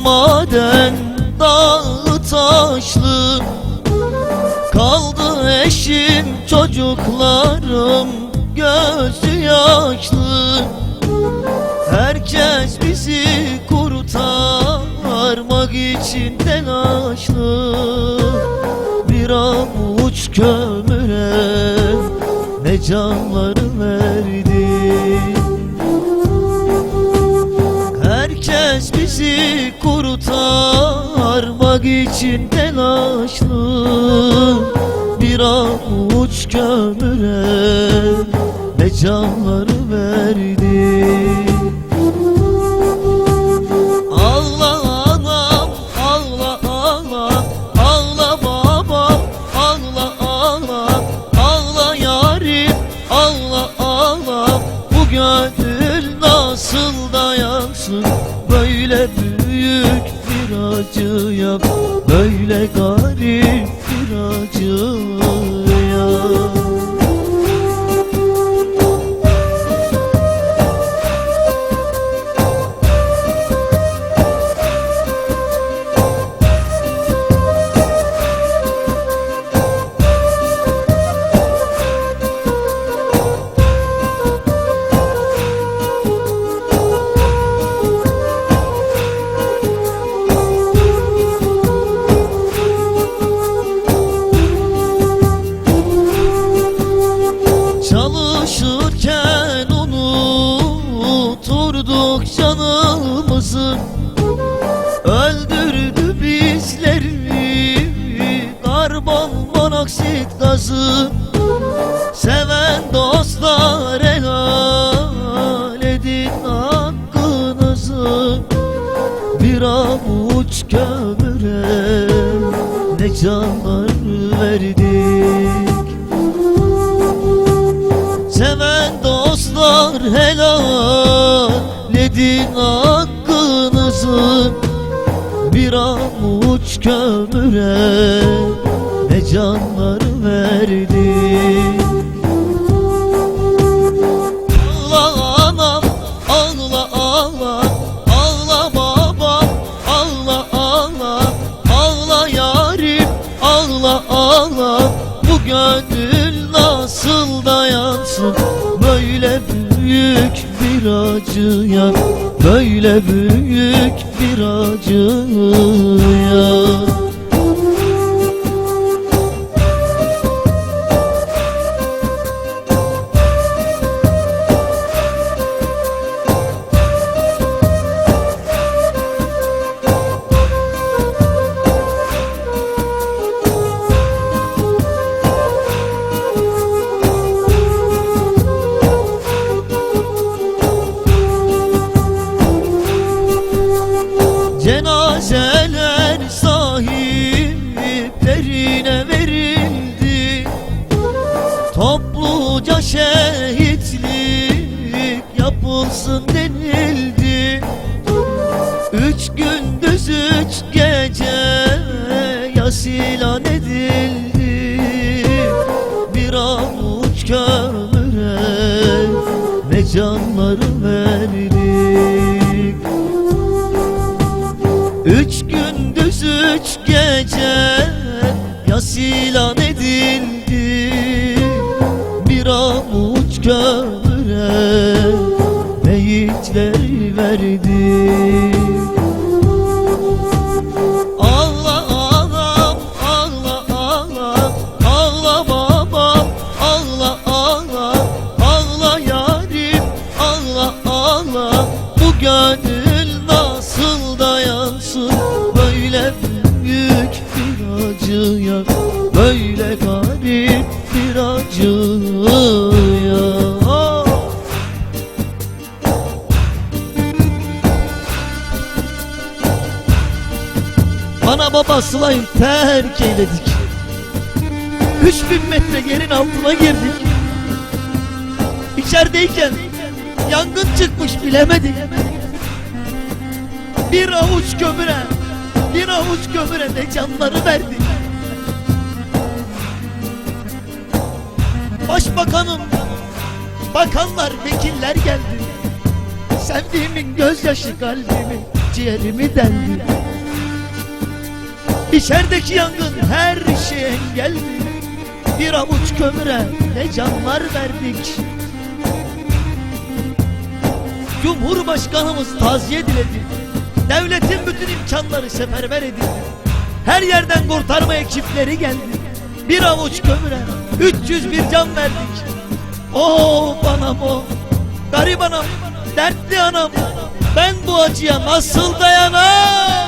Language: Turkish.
Maden dağı taşlı. Kaldı eşim çocuklarım gözü yaşlı. Herkes bizi kurtarmak için telaşlı Bir avuç kömüre ne canları verdi Herkes bizi kurtarmak için telaşlı Bir avuç kömüre ne canları verdi böyle büyük bir acıya, böyle garip bir acıya. Dostlar helal. Edin hakkınızı? Bir avuç kömüre. Ne canlar verdik Ağla anam, ağla ağla, ağla babam, ağla ağla, ağla yarim, ağla ağla. Bu gönül nasıl dayansın böyle büyük bir acıya, böyle büyük bir acıya. Sahiplerine verildi. Topluca şehitlik yapılsın denildi. Üç gündüz üç gece yasilan edildi. Bir avuç kömüre ne canları verdik. Üç gündüz üç gece kömüre meyitler verdi. Ağla ağla Ağla babam ağla ağla Ağla yarim ağla ağla. Bu nasıl dayansın Böyle büyük bir acıya Böyle garip bir acıya Bana baba Sıla'yı terk eyledik. Üç bin metre yerin altına girdik. İçerideyken yangın çıkmış bilemedik. Bir avuç kömüre Bir avuç kömüre de canları verdik. Başbakanım Bakanlar, vekiller geldi. Sevdiğimin gözyaşı kalbimi ciğerimi deldi İçerideki yangın her şeye engeldi Bir avuç kömüre ne canlar verdik. Cumhurbaşkanımız taziye diledi. Devletin bütün imkanları seferber edildi. Her yerden kurtarma ekipleri geldi. Bir avuç kömüre 301 can verdik. Oh anam o Garip anam Dertli anam. Ben bu acıya nasıl dayanam